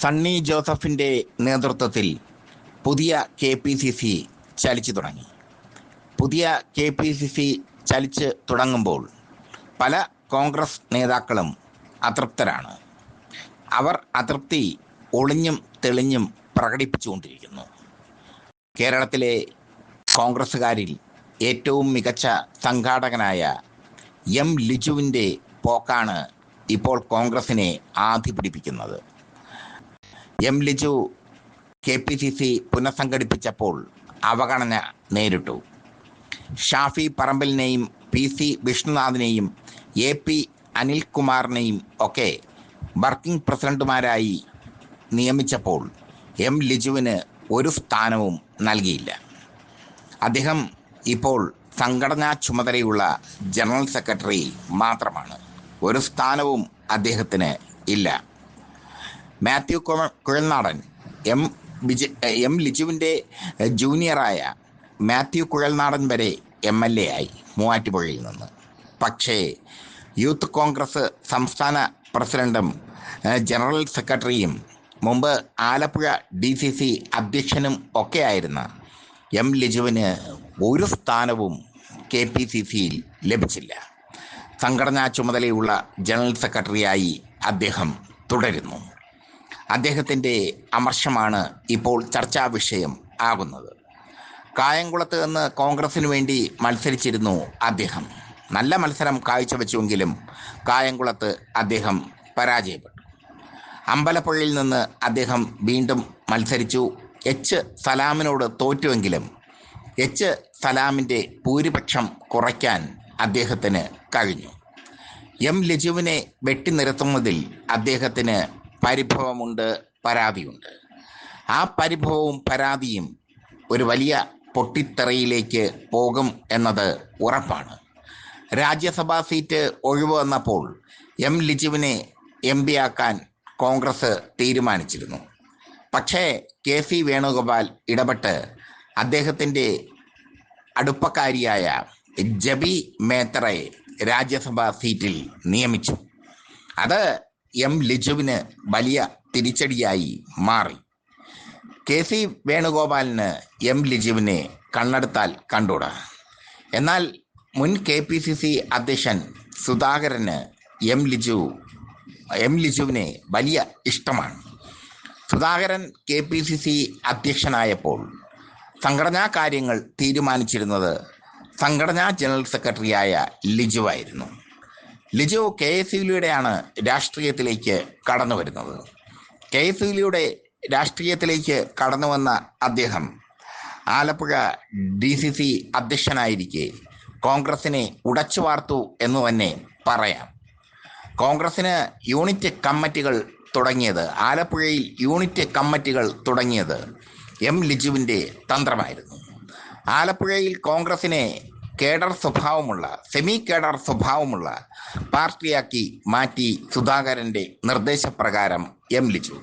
സണ്ണി ജോസഫിന്റെ നേതൃത്വത്തിൽ പുതിയ കെ പി സി സി ചലിച്ചു തുടങ്ങി. പുതിയ കെ പി സി സി ചലിച്ച് തുടങ്ങുമ്പോൾ പല കോൺഗ്രസ് നേതാക്കളും അതൃപ്തരാണ്. അവർ അതൃപ്തി ഒളിഞ്ഞും തെളിഞ്ഞും പ്രകടിപ്പിച്ചുകൊണ്ടിരിക്കുന്നു. കേരളത്തിലെ കോൺഗ്രസ്സുകാരിൽ ഏറ്റവും മികച്ച സംഘാടകനായ എം ലിജുവിന്റെ പോക്കാണ് ഇപ്പോൾ കോൺഗ്രസിനെ ആധി പിടിപ്പിക്കുന്നത് M Liju K P C C പുനഃസംഘടിപ്പിച്ചപ്പോൾ അവഗണന നേരിട്ടു. ഷാഫി പറമ്പലിനെയും പി സി വിഷ്ണുനാഥിനെയും എ പി അനിൽകുമാറിനെയും ഒക്കെ വർക്കിംഗ് പ്രസിഡന്റുമാരായി നിയമിച്ചപ്പോൾ എം ലിജുവിന് ഒരു സ്ഥാനവും നൽകിയില്ല. അദ്ദേഹം ഇപ്പോൾ സംഘടനാ ചുമതലയുള്ള ജനറൽ സെക്രട്ടറി മാത്രമാണ്. ഒരു സ്ഥാനവും അദ്ദേഹത്തിന് ഇല്ല. മാത്യു കുഴ- കുഴൽനാടൻ. എം ബിജ എം ലിജുവിന്റെ ജൂനിയറായ മാത്യു കുഴൽനാടൻ വരെ എം എൽ എ ആയി മൂവാറ്റുപുഴയിൽ നിന്ന്. പക്ഷേ യൂത്ത് കോൺഗ്രസ് സംസ്ഥാന പ്രസിഡന്റും ജനറൽ സെക്രട്ടറിയും മുമ്പ് ആലപ്പുഴ ഡി സി സി അധ്യക്ഷനും ഒക്കെ ആയിരുന്ന എം ലിജുവിന് ഒരു സ്ഥാനവും കെ പി സി സിയിൽ ലഭിച്ചില്ല. സംഘടനാ ചുമതലയുള്ള ജനറൽ സെക്രട്ടറിയായി അദ്ദേഹം തുടരുന്നു. അദ്ദേഹത്തിന്റെ അമർഷമാണ് ഇപ്പോൾ ചർച്ചാ വിഷയം ആകുന്നത്. കായംകുളത്ത് നിന്ന് കോൺഗ്രസിന് വേണ്ടി മത്സരിച്ചിരുന്നു അദ്ദേഹം. നല്ല മത്സരം കാഴ്ചവെച്ചുവെങ്കിലും കായംകുളത്ത് അദ്ദേഹം പരാജയപ്പെട്ടു. അമ്പലപ്പുഴയിൽ നിന്ന് അദ്ദേഹം വീണ്ടും മത്സരിച്ചു. എച്ച് സലാമിനോട് തോറ്റുവെങ്കിലും എച്ച് സലാമിന്റെ ഭൂരിപക്ഷം കുറയ്ക്കാൻ അദ്ദേഹത്തിന് കഴിഞ്ഞു. എം ലിജുവിനെ വെട്ടിനിരത്തുന്നതിൽ അദ്ദേഹത്തിന് പരിഭവമുണ്ട് പരാതിയുണ്ട്. ആ പരിഭവവും പരാതിയും ഒരു വലിയ പൊട്ടിത്തെറയിലേക്ക് പോകും എന്നത് ഉറപ്പാണ്. രാജ്യസഭാ സീറ്റ് ഒഴിവ് വന്നപ്പോൾ എം ലിജുവിനെ എം പി ആക്കാൻ കോൺഗ്രസ് തീരുമാനിച്ചിരുന്നു. പക്ഷേ കെ സി വേണുഗോപാൽ ഇടപെട്ട് അദ്ദേഹത്തിന്റെ അടുപ്പക്കാരിയായ ജബി മേത്തറയെ രാജ്യസഭാ സീറ്റിൽ നിയമിച്ചു. അത് എം ലിജുവിന് വലിയ തിരിച്ചടിയായി മാറി. കെ സി വേണുഗോപാലിന് എം ലിജുവിനെ കണ്ണെടുത്താൽ കണ്ടൂടാ. എന്നാൽ മുൻ കെ പി സി സി അധ്യക്ഷൻ സുധാകരന് എം ലിജു എം ലിജുവിനെ വലിയ ഇഷ്ടമാണ്. Sudhakaran K P C C അധ്യക്ഷനായപ്പോൾ സംഘടനാ കാര്യങ്ങൾ തീരുമാനിച്ചിരുന്നത് സംഘടനാ ജനറൽ സെക്രട്ടറിയായ ലിജു ആയിരുന്നു. ലിജു കെ എസ് യുയിലൂടെയാണ് രാഷ്ട്രീയത്തിലേക്ക് കടന്നു വരുന്നത്. കെ എസ് യുയിലൂടെ രാഷ്ട്രീയത്തിലേക്ക് കടന്നു വന്ന അദ്ദേഹം ആലപ്പുഴ ഡി സി സി അധ്യക്ഷനായിരിക്കെ കോൺഗ്രസിനെ ഉടച്ചു വാർത്തു എന്ന് തന്നെ പറയാം. കോൺഗ്രസിന് യൂണിറ്റ് കമ്മിറ്റികൾ തുടങ്ങിയത് ആലപ്പുഴയിൽ യൂണിറ്റ് കമ്മിറ്റികൾ തുടങ്ങിയത് എം ലിജുവിന്റെ തന്ത്രമായിരുന്നു. ആലപ്പുഴയിൽ കോൺഗ്രസിനെ കേഡർ സ്വഭാവമുള്ള സെമി കേഡർ സ്വഭാവമുള്ള പാർട്ടിയാക്കി മാറ്റി സുധാകരന്റെ നിർദ്ദേശപ്രകാരം എം ലിജു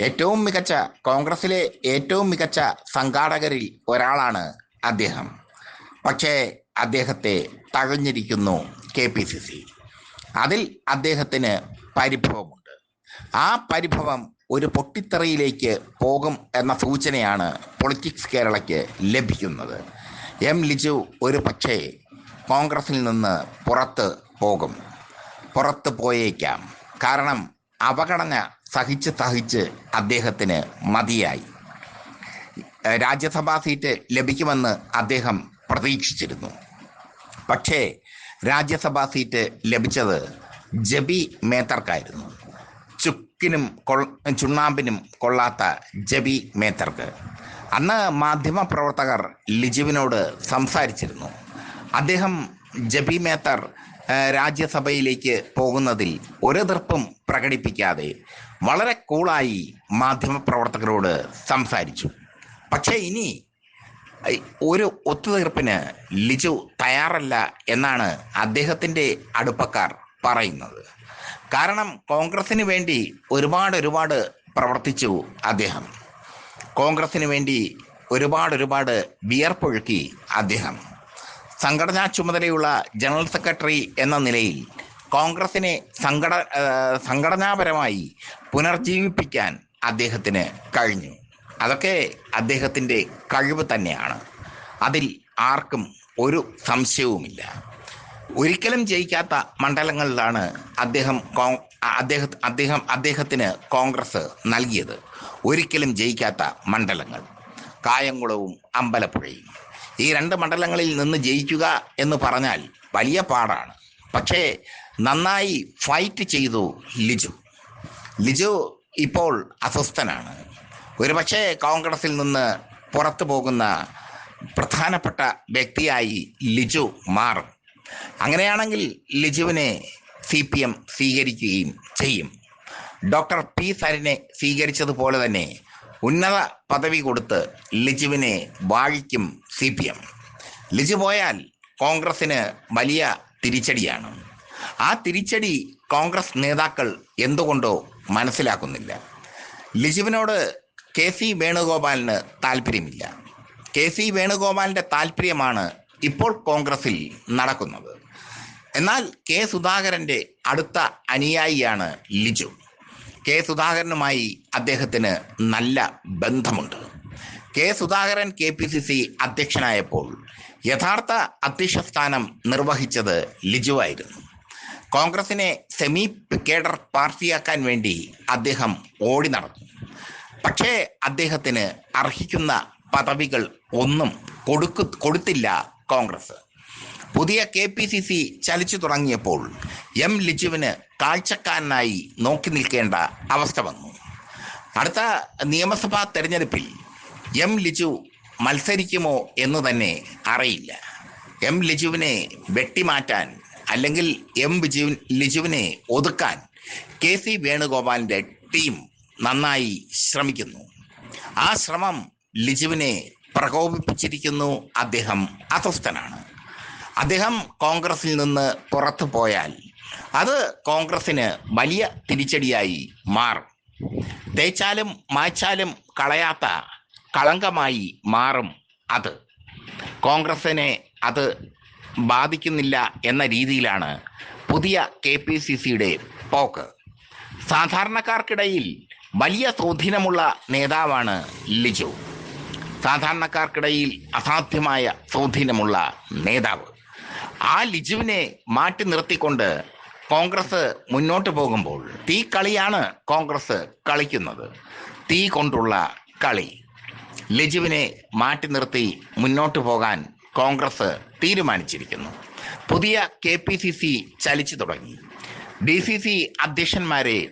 ഏറ്റവും മികച്ച കോൺഗ്രസിലെ ഏറ്റവും മികച്ച സംഘാടകരിൽ ഒരാളാണ് അദ്ദേഹം. പക്ഷേ അദ്ദേഹത്തെ തഴഞ്ഞിരിക്കുന്നു കെ പി സി സി. അതിൽ അദ്ദേഹത്തിന് പരിഭവമുണ്ട്. ആ പരിഭവം ഒരു പൊട്ടിത്തെറിയിലേക്ക് പോകും എന്ന സൂചനയാണ് പൊളിറ്റിക്സ് കേരളയ്ക്ക് ലഭിക്കുന്നത്. എം ലിജു ഒരു പക്ഷേ കോൺഗ്രസിൽ നിന്ന് പുറത്ത് പോകും. പുറത്ത് പോയേക്കാം. കാരണം അവഗണന സഹിച്ച് സഹിച്ച് അദ്ദേഹത്തിന് മതിയായി. രാജ്യസഭാ സീറ്റ് ലഭിക്കുമെന്ന് അദ്ദേഹം പ്രതീക്ഷിച്ചിരുന്നു. പക്ഷേ രാജ്യസഭാ സീറ്റ് ലഭിച്ചത് ജബി മേത്തർക്കായിരുന്നു. ചുക്കിനും കൊ ചുണ്ണാമ്പിനും കൊള്ളാത്ത ജബി മേത്തർക്ക്. അന്ന് മാധ്യമ പ്രവർത്തകർ ലിജുവിനോട് സംസാരിച്ചിരുന്നു. അദ്ദേഹം ജബി മേത്തർ രാജ്യസഭയിലേക്ക് പോകുന്നതിൽ ഒരു എതിർപ്പും പ്രകടിപ്പിക്കാതെ വളരെ കൂളായി മാധ്യമപ്രവർത്തകരോട് സംസാരിച്ചു. പക്ഷേ ഇനി ഒരു ഒത്തുതീർപ്പിന് ലിജു തയ്യാറല്ല എന്നാണ് അദ്ദേഹത്തിന്റെ അടുപ്പക്കാർ പറയുന്നത്. കാരണം കോൺഗ്രസിന് വേണ്ടി ഒരുപാട് ഒരുപാട് പ്രവർത്തിച്ചു അദ്ദേഹം. കോൺഗ്രസിന് വേണ്ടി ഒരുപാട് ഒരുപാട് വിയർപ്പൊഴുക്കി അദ്ദേഹം. സംഘടനാ ചുമതലയുള്ള ജനറൽ സെക്രട്ടറി എന്ന നിലയിൽ കോൺഗ്രസിനെ സംഘട സംഘടനാപരമായി പുനർജീവിപ്പിക്കാൻ അദ്ദേഹത്തിന് കഴിഞ്ഞു. അതൊക്കെ അദ്ദേഹത്തിന്റെ കഴിവ് തന്നെയാണ്. അതിൽ ആർക്കും ഒരു സംശയവുമില്ല. ഒരിക്കലും ജയിക്കാത്ത മണ്ഡലങ്ങളിലാണ് അദ്ദേഹം അദ്ദേഹ അദ്ദേഹം അദ്ദേഹത്തിന് കോൺഗ്രസ് നൽകിയത്. ഒരിക്കലും ജയിക്കാത്ത മണ്ഡലങ്ങൾ. കായംകുളവും അമ്പലപ്പുഴയും. ഈ രണ്ട് മണ്ഡലങ്ങളിൽ നിന്ന് ജയിക്കുക എന്ന് പറഞ്ഞാൽ വലിയ പാടാണ്. പക്ഷേ നന്നായി ഫൈറ്റ് ചെയ്തു ലിജു. ലിജു ഇപ്പോൾ അസ്വസ്ഥനാണ്. ഒരുപക്ഷെ കോൺഗ്രസിൽ നിന്ന് പുറത്തു പോകുന്ന പ്രധാനപ്പെട്ട വ്യക്തിയായി ലിജു മാറും. അങ്ങനെയാണെങ്കിൽ ലിജുവിനെ സി പി എം സ്വീകരിക്കുകയും ചെയ്യും. ഡോക്ടർ പി സരിനെ സ്വീകരിച്ചതുപോലെ തന്നെ ഉന്നത പദവി കൊടുത്ത് ലിജുവിനെ വാഴിക്കും സി പി എം. ലിജു പോയാൽ കോൺഗ്രസിന് വലിയ തിരിച്ചടിയാണ്. ആ തിരിച്ചടി കോൺഗ്രസ് നേതാക്കൾ എന്തുകൊണ്ടോ മനസ്സിലാക്കുന്നില്ല. ലിജുവിനോട് കെ സി വേണുഗോപാലിന് താല്പര്യമില്ല. കെ സി വേണുഗോപാലിന്റെ താല്പര്യമാണ് ഇപ്പോൾ കോൺഗ്രസിൽ നടക്കുന്നത്. എന്നാൽ കെ സുധാകരന്റെ അടുത്ത അനുയായിയാണ് ലിജു. കെ സുധാകരനുമായി അദ്ദേഹത്തിന് നല്ല ബന്ധമുണ്ട്. K Sudhakaran K P C C അധ്യക്ഷനായപ്പോൾ യഥാർത്ഥ അധ്യക്ഷ സ്ഥാനം നിർവഹിച്ചത് ലിജുവായിരുന്നു കോൺഗ്രസിനെ സെമി കേഡർ പാർട്ടിയാക്കാൻ വേണ്ടി അദ്ദേഹം ഓടി നടന്നു. പക്ഷേ അദ്ദേഹത്തിന് അർഹിക്കുന്ന പദവികൾ ഒന്നും കൊടുക്കു കൊടുത്തില്ല കോൺഗ്രസ്. പുതിയ കെ പി സി സി ചലിച്ചു തുടങ്ങിയപ്പോൾ എം ലിജുവിന് കാഴ്ചക്കാരനായി നോക്കി നിൽക്കേണ്ട അവസ്ഥ വന്നു. അടുത്ത നിയമസഭാ തെരഞ്ഞെടുപ്പിൽ എം ലിജു മത്സരിക്കുമോ എന്ന് തന്നെ അറിയില്ല. എം ലിജുവിനെ വെട്ടിമാറ്റാൻ അല്ലെങ്കിൽ എം ബിജു ലിജുവിനെ ഒതുക്കാൻ കെ സി വേണുഗോപാലിന്റെ ടീം നന്നായി ശ്രമിക്കുന്നു. ആ ശ്രമം ലിജുവിനെ പ്രകോപിപ്പിച്ചിരിക്കുന്നു അദ്ദേഹം അസ്വസ്ഥനാണ്. അദ്ദേഹം കോൺഗ്രസിൽ നിന്ന് പുറത്തു പോയാൽ അത് കോൺഗ്രസിന് വലിയ തിരിച്ചടിയായി മാറും. തേച്ചാലും മായ്ച്ചാലും കളയാത്ത കളങ്കമായി മാറും അത്. കോൺഗ്രസിനെ അത് ബാധിക്കുന്നില്ല എന്ന രീതിയിലാണ് പുതിയ കെ പി സി സിയുടെ പോക്ക്. സാധാരണക്കാർക്കിടയിൽ വലിയ സ്വാധീനമുള്ള നേതാവാണ് ലിജു. സാധാരണക്കാർക്കിടയിൽ അസാധ്യമായ സ്വാധീനമുള്ള നേതാവ്. ആ ലിജുവിനെ മാറ്റി നിർത്തിക്കൊണ്ട് കോൺഗ്രസ് മുന്നോട്ട് പോകുമ്പോൾ തീ കളിയാണ് കോൺഗ്രസ് കളിക്കുന്നത്. തീ കൊണ്ടുള്ള കളി. ലിജുവിനെ മാറ്റി നിർത്തി മുന്നോട്ട് പോകാൻ കോൺഗ്രസ് തീരുമാനിച്ചിരിക്കുന്നു. പുതിയ കെ പി സി സി ചലിച്ചു തുടങ്ങി. ഡി സി സി അധ്യക്ഷന്മാരെ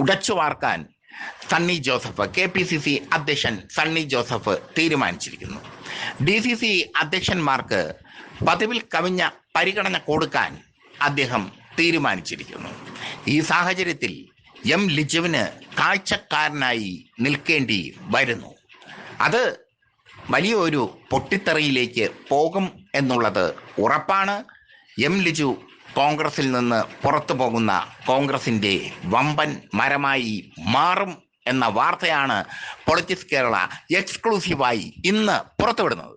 ഉടച്ചു വാർക്കാൻ Sunny Joseph K P C C അധ്യക്ഷൻ സണ്ണി ജോസഫ് തീരുമാനിച്ചിരിക്കുന്നു. ഡി സി സി അധ്യക്ഷന്മാർക്ക് പതിവിൽ കവിഞ്ഞ പരിഗണന കൊടുക്കാൻ അദ്ദേഹം തീരുമാനിച്ചിരിക്കുന്നു. ഈ സാഹചര്യത്തിൽ എം ലിജുവിന് കാഴ്ചക്കാരനായി നിൽക്കേണ്ടി വരുന്നു. അത് വലിയൊരു പൊട്ടിത്തെറിയിലേക്ക് പോകും എന്നുള്ളത് ഉറപ്പാണ്. എം ലിജു കോൺഗ്രസിൽ നിന്ന് പുറത്തു പോകുന്ന കോൺഗ്രസിന്റെ വമ്പൻ മരമായി മാറും എന്ന വാർത്തയാണ് പൊളിറ്റിക്സ് കേരള എക്സ്ക്ലൂസീവായി ഇന്ന് പുറത്തുവിടുന്നത്.